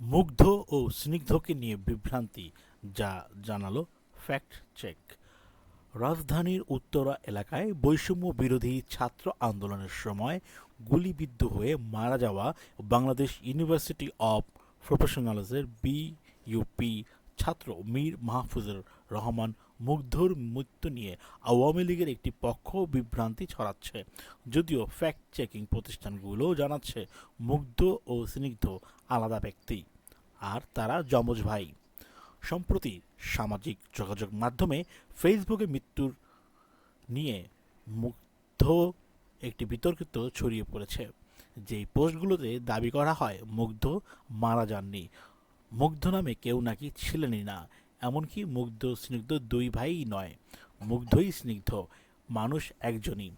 মুগ্ধ ও স্নিগ্ধকে নিয়ে বিভ্রান্তি, যা জানালো ফ্যাক্ট চেক রাজধানীর উত্তরা এলাকায় বৈষম্য বিরোধী ছাত্র আন্দোলনের সময় গুলিবিদ্ধ হয়ে মারা যাওয়া বাংলাদেশ ইউনিভার্সিটি অব প্রফেশনালসের বিইউপি ছাত্র মীর মাহফুজুর রহমান মুগ্ধর মৃত্যু নিয়ে আওয়ামী লীগের একটি পক্ষ বিভ্রান্তি ছড়াচ্ছে। যদিও ফ্যাক্ট চেকিং প্রতিষ্ঠানগুলো জানাচ্ছে, মুগ্ধ ও স্নিগ্ধ আলাদা ব্যক্তি। আর তারা যমজ ভাই। সম্প্রতি সামাজিক যোগাযোগ মাধ্যমে ফেসবুকে মৃত্যুর নিয়ে মুগ্ধ একটি বিতর্কিত ছড়িয়ে পড়েছে। যেই পোস্টগুলোতে দাবি করা হয়, মুগ্ধ মারা যাননি। মুগ্ধ নামে কেউ নাকি ছিলেনই না। এমনকি মুগ্ধ স্নিগ্ধ দুই ভাইই নয়, মুগ্ধই স্নিগ্ধ, মানুষ একজনই।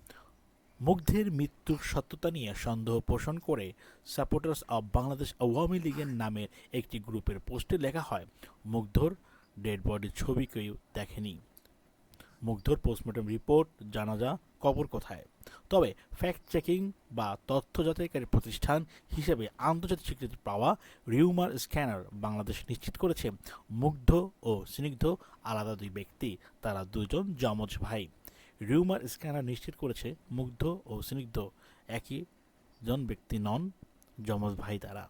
মুগ্ধের মৃত্যুর সত্যতা নিয়ে সন্দেহ পোষণ করে সাপোর্টার্স অব বাংলাদেশ আওয়ামী লীগের নামের একটি গ্রুপের পোস্টে লেখা হয়, মুগ্ধর ডেড বডির ছবি কেউ দেখেনি। মুগ্ধর পোস্টমর্টম রিপোর্ট, জানাজা কবর কোথায়? তবে ফ্যাক্ট চেকিং বা তথ্য যাচাইকারী প্রতিষ্ঠান হিসেবে আন্তর্জাতিক স্বীকৃতি পাওয়া রিউমার স্ক্যানার বাংলাদেশ নিশ্চিত করেছে, মুগ্ধ ও স্নিগ্ধ আলাদা দুই ব্যক্তি, তারা দুজন যমজ ভাই। রিউমার স্ক্যানার নিশ্চিত করেছে, মুগ্ধ ও স্নিগ্ধ একই জন ব্যক্তি নন যমজ ভাই তারা।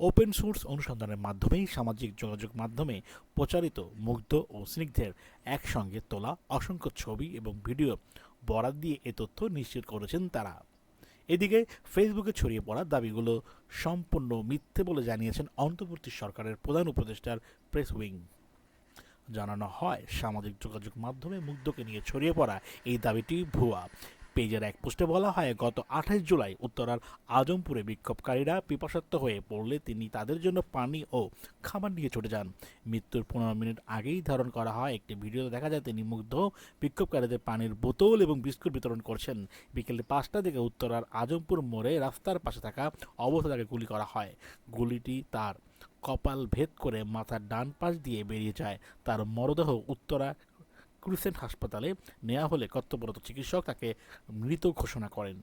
ওপেন সোর্স অনুসন্ধানের মাধ্যমেই সামাজিক যোগাযোগ মাধ্যমে প্রচারিত মুগ্ধ ও স্নিগ্ধের একসঙ্গে তোলা অসংখ্য ছবি এবং ভিডিও বরাত দিয়ে এ তথ্য নিশ্চিত করেছেন তারা। এদিকে ফেসবুকে ছড়িয়ে পড়া দাবিগুলো সম্পূর্ণ মিথ্যে বলে জানিয়েছেন অন্তর্বর্তী সরকারের প্রধান উপদেষ্টার প্রেস উইং। জানানো হয়, সামাজিক যোগাযোগ মাধ্যমে মুগ্ধকে নিয়ে ছড়িয়ে পড়া এই দাবিটি ভুয়া। পেজের এক পোস্টে বলা হয়, গত আঠাশ জুলাই উত্তরার আজমপুরে বিক্ষোভকারীরা পিপাসাত্ত হয়ে পড়লে তিনি তাদের জন্য পানি ও খাবার নিয়ে ছুটে যান। মৃত্যুর পনেরো মিনিট আগেই ধারণ করা হয়, একটি ভিডিওতে দেখা যায় তিনি মুগ্ধ। বিক্ষোভকারীদের পানির বোতল এবং বিস্কুট বিতরণ করছেন। বিকেলে পাঁচটা দিকে উত্তরার আজমপুর মোড়ে রাস্তার পাশে থাকা অবস্থা তাকে গুলি করা হয়। গুলিটি তার কপাল ভেদ করে মাথার ডান পাশ দিয়ে বেরিয়ে যায়। তার মরদেহ উত্তরা ক্রুসেন্ট হাসপাতালে নেওয়া হলে কর্তব্যরত চিকিৎসক তাকে মৃত ঘোষণা করেন।